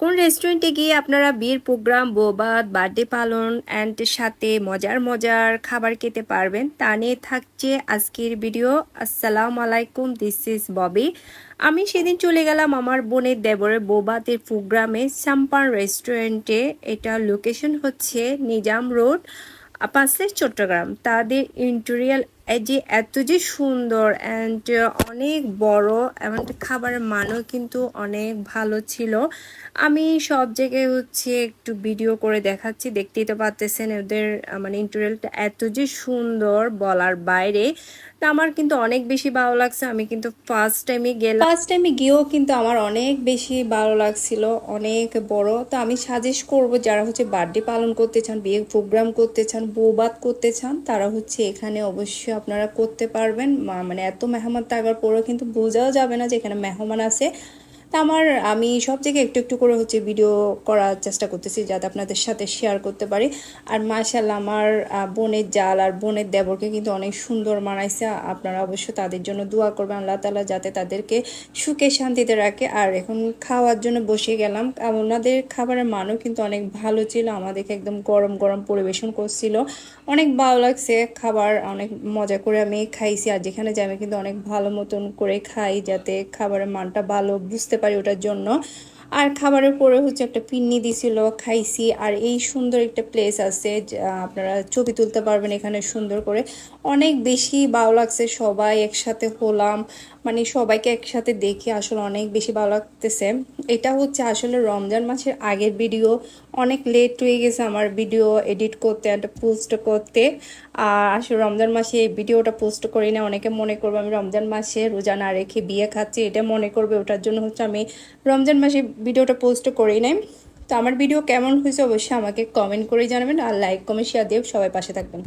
কোন রেস্টুরেন্টে গিয়ে আপনারা বিয়ের প্রোগ্রাম বোবাদ বার্থডে পালন অ্যান্ড সাথে মজার মজার খাবার খেতে পারবেন, তা নিয়ে থাকছে আজকের ভিডিও আসসালাম আলাইকুম দিস ইজ ববি। আমি সেদিন চলে গেলাম আমার বোনের দেবরের বোবাতের প্রোগ্রামে সাম্পান রেস্টুরেন্টে এটা লোকেশন হচ্ছে নিজাম রোড পাঁচলের চট্টগ্রাম। তাদের ইন্টেরিয়াল যে এত যে সুন্দর অ্যান্ড অনেক বড় এবং খাবারের মানও কিন্তু অনেক ভালো ছিল। আমি সব জায়গায় হচ্ছে একটু ভিডিও করে দেখাচ্ছি, দেখতেই তো পারতেছেন ওদের মানে ইন্টেরিয়ালটা এত যে সুন্দর বলার বাইরে। তা আমার কিন্তু অনেক বেশি ভালো লাগছে, আমি কিন্তু ফার্স্ট টাইমে গেলাম। ফার্স্ট টাইমে গিয়েও কিন্তু আমার অনেক বেশি ভালো লাগছিল, অনেক বড়। তো আমি সাজেস্ট করব যারা হচ্ছে বার্থডে পালন করতে চান, বিয়ে প্রোগ্রাম করতে চান, বৌবাদ করতে চান, তারা হচ্ছে এখানে অবশ্যই আপনারা করতে পারবেন। মানে এত মেহমান থাকার পরেও কিন্তু বোঝাও যাবে না যে এখানে মেহমান আছে। তা আমার, আমি সব জায়গায় একটু একটু করে হচ্ছে ভিডিও করার চেষ্টা করতেছি যাতে আপনাদের সাথে শেয়ার করতে পারি। আর মাশাল্লাহ আমার বোনের জাল আর বোনের দেবরকে কিন্তু অনেক সুন্দর মানাইছে। আপনারা অবশ্যই তাদের জন্য দোয়া করবেন আল্লাহ তালা যাতে তাদেরকে সুখে শান্তিতে রাখে। আর এখন খাওয়ার জন্য বসে গেলাম। ওনাদের খাবারের মানও কিন্তু অনেক ভালো ছিল। আমাদেরকে একদম গরম গরম পরিবেশন করছিল। অনেক ভালো লাগছে খাবার, অনেক মজা করে আমি খাইছি। আর যেখানে যাই আমি কিন্তু অনেক ভালো মতন করে খাই যাতে খাবারের মানটা ভালো বুঝতে পারি ওটার জন্য। আর খাবারের পরে হচ্ছে একটা পিন্নি দিছিল, খাইছি। আর এই সুন্দর একটা প্লেস আছে আপনারা ছবি তুলতে পারবেন এখানে সুন্দর করে। অনেক বেশি ভালো লাগছে, সবাই একসাথে হলাম। মানে সবাইকে একসাথে দেখে আসলে অনেক বেশি ভালো লাগতেছে। এটা হচ্ছে আসলে রমজান মাসের আগের ভিডিও অনেক লেট হয়ে গেছে আমার ভিডিও এডিট করতে একটা পোস্ট করতে। আর আসলে রমজান মাসে এই ভিডিওটা পোস্ট করি না, অনেকে মনে করবে আমি রমজান মাসে রোজা না রেখে বিয়ে খাচ্ছি, এটা মনে করবে, ওটার জন্য হচ্ছে আমি রমজান মাসে ভিডিওটা পোস্ট করি নাই। তো আমার ভিডিও কেমন হয়েছে অবশ্যই আমাকে কমেন্ট করে জানাবেন আর লাইক কমেন্ট শেয়ার দিয়ে সবাই পাশে থাকবেন।